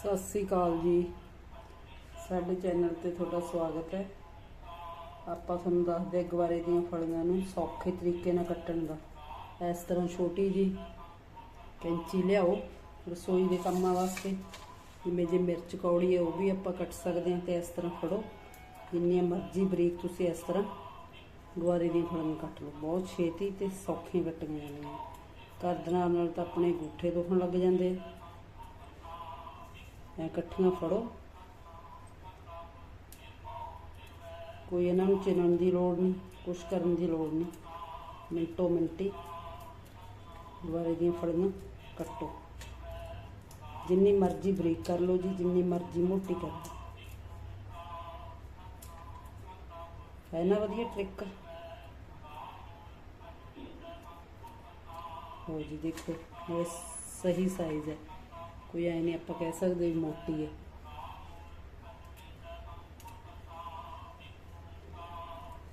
ਸਤਿ ਸ੍ਰੀ ਅਕਾਲ ਜੀ। ਸਾਡੇ ਚੈਨਲ ਤੇ ਤੁਹਾਡਾ ਸਵਾਗਤ ਹੈ। ਆਪਾਂ ਤੁਹਾਨੂੰ ਦੱਸਦੇ ਹਾਂ ਗਵਾਰੇ ਦੀਆਂ ਫਲੀਆਂ ਨੂੰ ਸੌਖੇ ਤਰੀਕੇ ਨਾਲ ਕੱਟਣ ਦਾ। ਇਸ ਤਰ੍ਹਾਂ ਛੋਟੀ ਜੀ ਕੈਂਚੀ ਲਿਆਓ ਰਸੋਈ ਦੇ ਕੰਮਾਂ ਵਾਸਤੇ। ਜਿਵੇਂ ਜੇ ਮਿਰਚ ਕੌੜੀ ਹੈ, ਉਹ ਵੀ ਆਪਾਂ ਕੱਟ ਸਕਦੇ ਹਾਂ ਤੇ ਇਸ ਤਰ੍ਹਾਂ ਫੜੋ। ਜਿੰਨੀਆਂ ਮਰਜ਼ੀ ਬਰੀਕ ਤੁਸੀਂ ਇਸ ਤਰ੍ਹਾਂ ਗਵਾਰੇ ਦੀਆਂ ਫਲੀਆਂ ਕੱਟ ਲਓ। ਬਹੁਤ ਛੇਤੀ ਤੇ ਸੌਖੀਆਂ ਕੱਟੀਆਂ ਜਾਂਦੀਆਂ ਘਰ ਦੇ ਨਾਲ ਨਾਲ ਤਾਂ ਆਪਣੇ ਗੂਠੇ ਦੁਖਣ ਲੱਗ ਜਾਂਦੇ ਆ। ਇਕੱਠੀਆਂ ਫੜੋ। ਕੋਈ ਇਹਨਾਂ ਨੂੰ ਚਿਣਨ ਦੀ ਲੋੜ ਨਹੀਂ, ਕੁਛ ਕਰਨ ਦੀ ਲੋੜ ਨਹੀਂ। ਮਿੰਟੋ ਮਿੰਟੀ ਦੁਬਾਰੇ ਦੀਆਂ ਫੜੀਆਂ ਕੱਟੋ। ਜਿੰਨੀ ਮਰਜ਼ੀ ਬਰੀਕ ਕਰ ਲਓ ਜੀ, ਜਿੰਨੀ ਮਰਜ਼ੀ ਮੋਟੀ ਕਰ ਲਓ। ਹੈ ਨਾ ਵਧੀਆ ਟ੍ਰਿਕ ਹੋ ਜੀ ਦੇਖੋ, ਇਹ ਸਹੀ ਸਾਈਜ਼ ਹੈ। ਕੋਈ ਐ ਨਹੀਂ ਆਪਾਂ ਕਹਿ ਸਕਦੇ ਵੀ ਮੋਟੀ ਹੈ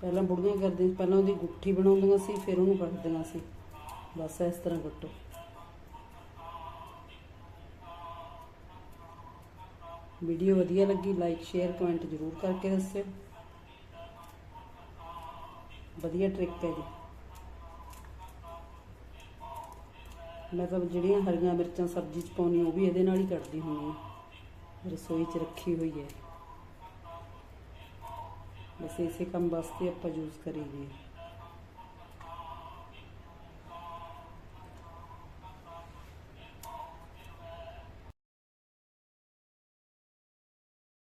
ਪਹਿਲਾਂ ਬੁੜੀਆਂ ਕਰਦੀਆਂ ਪਹਿਲਾਂ ਉਹਦੀ ਗੁੱਠੀ ਬਣਾਉਂਦੀਆਂ ਸੀ, ਫਿਰ ਉਹਨੂੰ ਕੱਟਦੀਆਂ ਸੀ। ਬਸ ਇਸ ਤਰ੍ਹਾਂ ਕੱਟੋ ਵੀਡੀਓ ਵਧੀਆ ਲੱਗੀ ਲਾਈਕ ਸ਼ੇਅਰ ਕਮੈਂਟ ਜ਼ਰੂਰ ਕਰਕੇ ਦੱਸਿਓ। ਵਧੀਆ ਟ੍ਰਿਕ ਹੈ ਜੀ। ਮੈਂ ਤਾਂ ਜਿਹੜੀਆਂ ਹਰੀਆਂ ਮਿਰਚਾਂ ਸਬਜ਼ੀ 'ਚ ਪਾਉਣੀ ਉਹ ਵੀ ਇਹਦੇ ਨਾਲ ਹੀ ਕੱਟਦੀ ਹੁੰਦੀ ਹਾਂ। ਰਸੋਈ 'ਚ ਰੱਖੀ ਹੋਈ ਹੈ। ਬਸ ਇਸੇ ਕੰਮ ਵਾਸਤੇ ਆਪਾਂ ਯੂਜ਼ ਕਰੀਏ